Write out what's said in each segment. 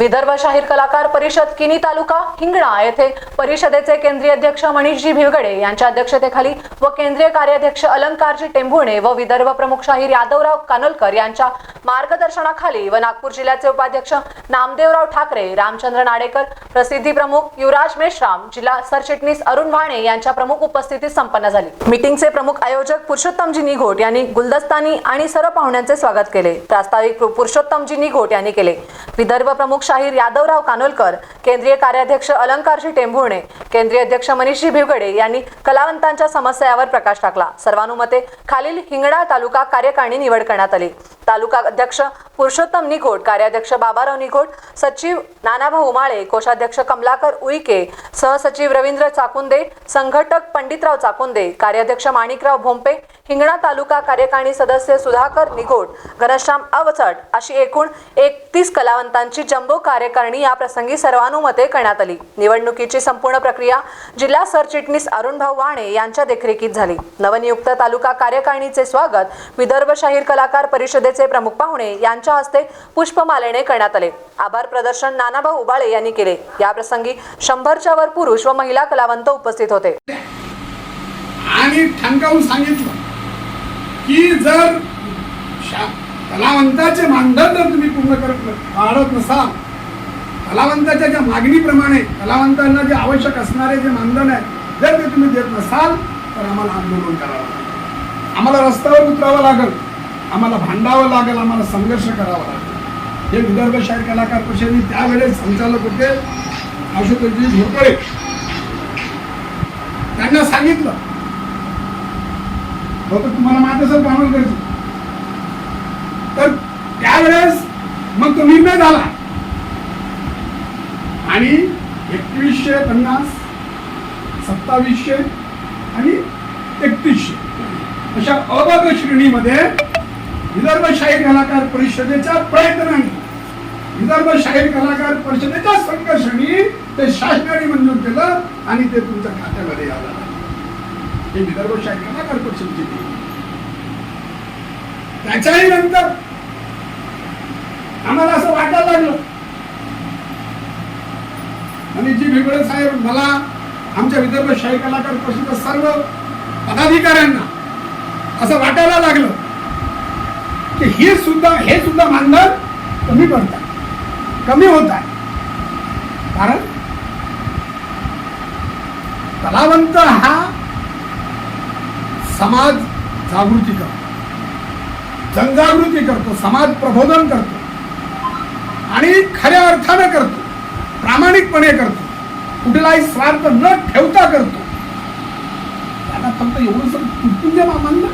विदर्भ शाहीर कलाकार परिषद किनी तालुका हिंगणा येथे परिषदेचे केंद्रीय अध्यक्ष मनीषजी भिवगडे यांच्या अध्यक्षतेखाली व केंद्रीय कार्याध्यक्ष अलंकारजी टेंभुणे व विदर्भ प्रमुख शाहीर यादवराव कानोलकर यांच्या मार्गदर्शनाखाली व नागपूर जिल्ह्याचे उपाध्यक्ष नामदेवराव ठाकरे रामचंद्र नाडेकर प्रसिद्धी प्रमुख युवराज मेश्राम जिल्हा सरचिटणीस अरुण वाणे यांच्या प्रमुख उपस्थितीत संपन्न झाली. मीटिंगचे प्रमुख आयोजक पुरुषोत्तमजी निघोट यांनी गुलदस्तानी आणि सर्व पाहुण्यांचे स्वागत केले. प्रास्ताविक पुरुषोत्तमजी निघोट यांनी केले. विदर्भ प्रमुख शाहीर यादवराव कानोलकर केंद्रीय कार्याध्यक्ष अलंकारजी टेंभुर्णे केंद्रीय अध्यक्ष मनीषजी भिवगडे यांनी कलावंतांच्या समस्यावर प्रकाश टाकला. सर्वानुमते खालील हिंगणा तालुका कार्यकारिणी निवड करण्यात आली. तालुका अध्यक्ष पुरुषोत्तम निघोट कार्याध्यक्ष बाबाराव निघोट सचिव नानाभाऊ माळे कोषाध्यक्ष कमलाकर उईके सहसचिव रवींद्र चाकुंदे संघटक पंडितराव चाकुंदे कार्याध्यक्ष माणिकराव भोंपे हिंगणा तालुका कार्यकारिणी सदस्य सुधाकर निघोट घनश्याम अवचट अशी एकूण एकतीस कलावंतांची जम्बो कार्यकारिणी या प्रसंगी सर्वानुमते करण्यात आली. निवडणुकीची संपूर्ण प्रक्रिया जिल्हा सरचिटणीस अरुणभाऊ वाणे यांच्या देखरेखीत झाली. नवनियुक्त तालुका कार्यकारिणीचे स्वागत विदर्भ शाहीर कलाकार परिषदेचे प्रमुख पाहुणे यांच्या हस्ते पुष्पमालेने करण्यात आले. आभार प्रदर्शन नानाभाऊ उबाळे यांनी केले. या प्रसंगी शंभरच्या वर पुरुष व महिला कलावंत उपस्थित होते. आणि ठणकावून सांगितलं. की जर शा- कलावंताचे मानधन जर तुम्ही पूर्ण करत पाळत वाढत नसाल कलावंताच्या ज्या मागणीप्रमाणे कलावंतांना जे आवश्यक असणारे जे मानधन आहे जर ते तुम्ही देत नसाल तर आम्हाला आंदोलन करावं लागेल. आम्हाला रस्त्यावर उतरावं लागेल. आम्हाला भांडावं लागेल. आम्हाला संघर्ष करावा लागेल. हे विदर्भ शाहीर कलाकार परिषदेने त्यावेळेस संचालक होते. आशुतोषजी झोपळे त्यांना सांगितलं हो, तर तुम्हाला माहीत असेल गरजेचं तर त्यावेळेस मग तो निर्णय झाला. आणि एकवीसशे पन्नास सत्तावीसशे आणि एकतीसशे. अशा अबग श्रेणीमध्ये विदर्भ शाहीर कलाकार परिषदेच्या प्रयत्नाने विदर्भ शाहीर कलाकार परिषदेच्या संघर्षाने ते शासनाने मंजूर केलं आणि ते तुमच्या खात्यामध्ये आलं. हे विदर्भ शाहीर कलाकार परिषदेची टीम. त्याच्याही नंतर आम्हाला असं वाटायला लागलं. आणि जी भिगळे साहेब मला आमच्या विदर्भ शाही कलाकार परिषद सर्व पदाधिकाऱ्यांना असं वाटायला लागलं की हे सुद्धा हे सुद्धा मानधन कमी पडत. आहे कमी होत आहे. कारण कलावंत हा समाज जागृती करतो. जनजागृती करतो समाज प्रबोधन करतो. आणि खऱ्या अर्थानं करतो. प्रामाणिकपणे करतो. कुठलाही स्वार्थ न ठेवता करतो. त्यांना फक्त एवढं तुटून द्या मामांना?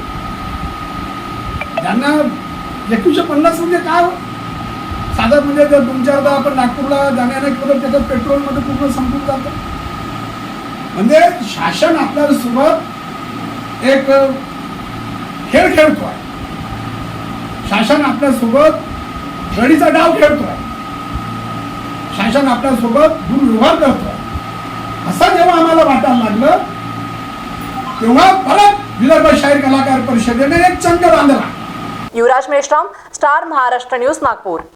त्यांना एकवीसशे पन्नास म्हणजे काय हो? साधं म्हणजे जर दोन चारदा आपण नागपूरला जाण्याने केलं त्याच्यात पेट्रोलमध्ये पूर्ण संपून जातं. म्हणजे शासन आपल्याला सोबत एक खेळ खेळतोय. शासन आपल्यासोबत रडीचा डाव खेळतोय. शासन आपल्यासोबत दुर्व्यवहार करतोय. असं जेव्हा आम्हाला वाटायला लागलं तेव्हा परत विदर्भ शाहीर कलाकार परिषदेने एक चंग बांधला. Yuvraj Meshram star Maharashtra news Nagpur.